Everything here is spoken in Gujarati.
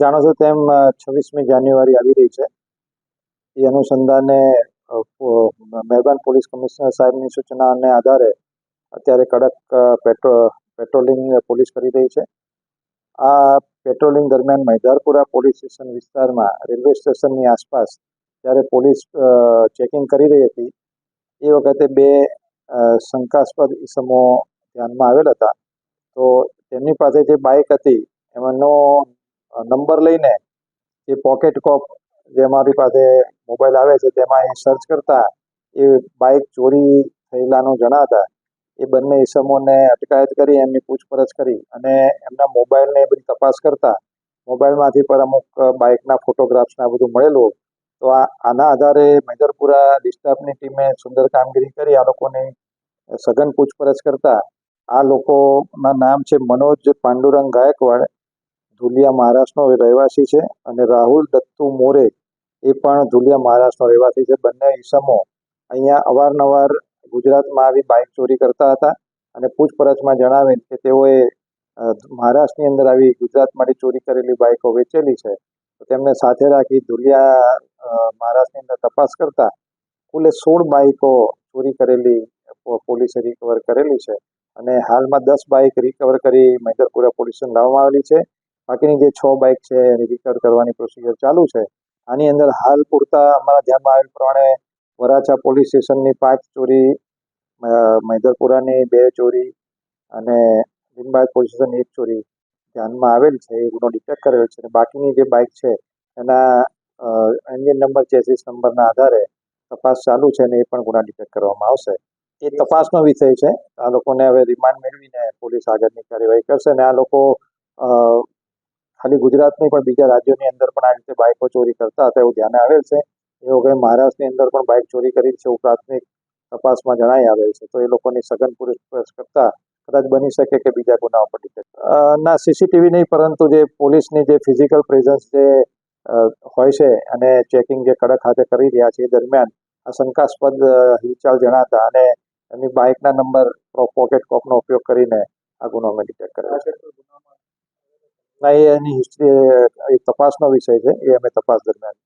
જાણો છો તેમ છવ્વીસમી જાન્યુઆરી આવી રહી છે. એ અનુસંધાને મહેરબાન પોલીસ કમિશનર સાહેબની સૂચનાને આધારે અત્યારે કડક પેટ્રો, પેટ્રોલિંગ પોલીસ કરી રહી છે. આ પેટ્રોલિંગ દરમિયાન મૈદારપુરા પોલીસ સ્ટેશન વિસ્તારમાં, રેલવે સ્ટેશનની આસપાસ જ્યારે પોલીસ ચેકિંગ કરી રહી હતી, એ વખતે બે શંકાસ્પદ ઇસમો ધ્યાનમાં આવેલ હતા. તો તેમની પાસે જે બાઇક હતી, એમાંનો નંબર લઈને જે પોકેટ કોપ જે અમારી પાસે મોબાઈલ આવે છે, તેમાં એ સર્ચ કરતા એ બાઇક ચોરી થયેલાનું જણાતા એ બંને ઈસમોને અટકાયત કરી, એમની પૂછપરછ કરી અને એમના મોબાઈલને એ બધી તપાસ કરતા મોબાઈલમાંથી પર અમુક બાઇકના ફોટોગ્રાફ્સને આ બધું મળેલું. તો આ, આના આધારે મેજરપુરા ડિસ્ટાફની ટીમે સુંદર કામગીરી કરી, આ લોકોની સઘન પૂછપરછ કરતા. આ લોકોના નામ છે મનોજ પાંડુરંગ ગાયકવાડ. ધુલિયા મહારાષ્ટ્રનો રહેવાસી છે અને રાહુલ દત્તુ મોરે એ પણ ધુલિયા મહારાષ્ટ્રનો રહેવાસી છે. બંને ઈસમો અહીંયા અવારનવાર ગુજરાતમાં આવી બાઇક ચોરી કરતા હતા અને પૂછપરછમાં જણાવેલ કે તેઓએ મહારાષ્ટ્રની અંદર આવી ગુજરાતમાંથી ચોરી કરેલી બાઇકો વેચેલી છે. તો તેમને સાથે રાખી ધુલિયા મહારાષ્ટ્રની અંદર તપાસ કરતા કુલે સોળ બાઇકો ચોરી કરેલી પોલીસે રિકવર કરેલી છે. અને હાલમાં દસ બાઇક રિકવર કરી મૈદરપુરા પોલીસ લાવવામાં આવેલી છે. બાકીની જે છ બાઇક છે રિકવર કરવાની પ્રોસિજર ચાલુ છે. આની અંદર હાલ પૂરતા અમારા ધ્યાનમાં આવેલ પ્રમાણે વરાછા પોલીસ સ્ટેશનની પાંચ ચોરી મૈદરપુરાની બે ચોરી અને લીંબાયત પોલીસ સ્ટેશનની એક ચોરી ધ્યાનમાં આવેલ છે, એ ગુનો ડિટેક્ટ કરેલ છે અને બાકીની જે બાઇક છે એના એન્જિન નંબર ચેસીસ નંબરના આધારે તપાસ ચાલુ છે અને એ પણ ગુના ડિટેક્ટ કરવામાં આવશે. એ તપાસનો વિષય છે. આ લોકોને હવે રિમાન્ડ મેળવીને પોલીસ આગળની કાર્યવાહી કરશે અને આ લોકો ખાલી ગુજરાતની પણ બીજા રાજ્યોની અંદર પણ આ રીતે બાઇકો ચોરી કરતા હતા એવું ધ્યાને આવેલ છે. એ વખતે મહારાષ્ટ્રની અંદર પણ બાઇક ચોરી કરી છે એવું પ્રાથમિક તપાસમાં જણાઈ આવેલ છે. તો એ લોકોની સઘન પૂછપરછ કરતા કદાચ બની શકે કે બીજા ગુનાઓ પણ ડિટેક્ટ ના સીસીટીવી નહીં, પરંતુ જે પોલીસની જે ફિઝિકલ પ્રેઝન્સ જે હોય છે અને ચેકિંગ જે કડક હાથે કરી રહ્યા છે એ દરમિયાન આ શંકાસ્પદ હિલચાલ જણાતા અને એમની બાઇકના નંબર પોકેટ કોપનો ઉપયોગ કરીને આ ગુનો અમે ડિટેક્ટ કર્યો છે. ના એની હિસ્ટ્રી એ તપાસનો વિષય છે એ અમે તપાસ દરમિયાન